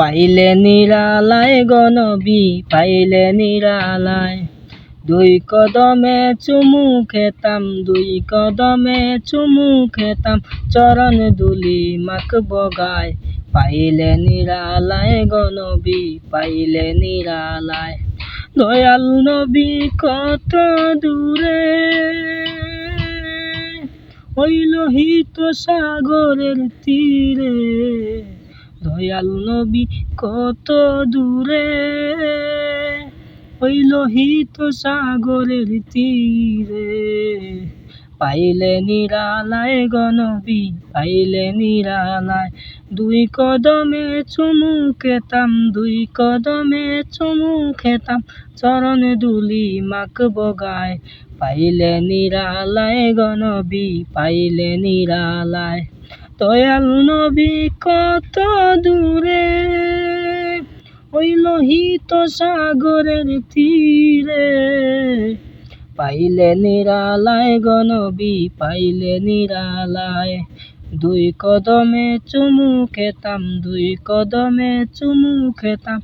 পাইলে নিরালায় গনবি পাইলে নিরালায়। দুই কদমে চুমু খেতাম, দুই কদমে চুমু খেতাম, চরণ দুলি মাক বগায়। পাইলে নিরালায় গনবি পাইলে নিরালায়। দয়াল নবী কত দূরে? ওই লোহিত সাগরের তীরে। দয়াল নবী কত দূরে। ওই লোহিত সাগরের তীরে। পাইলে নিরালায় গনবি পাইলে নিরালায়। দুই কদমে চুমু খেতাম, দুই কদমে চুমু খেতাম, চরণ দুলি মাক বগায়। পাইলে নিরালায় গনবি পাইলে নিরালায়। দয়াল নবী কত দূরে? ওই লোহিত সাগরের তীরে। পাইলে নিরালায় গনবী পাইলে নিরালায়। দুই কদমে চুমু খেতাম, দুই কদমে চুমু খেতাম।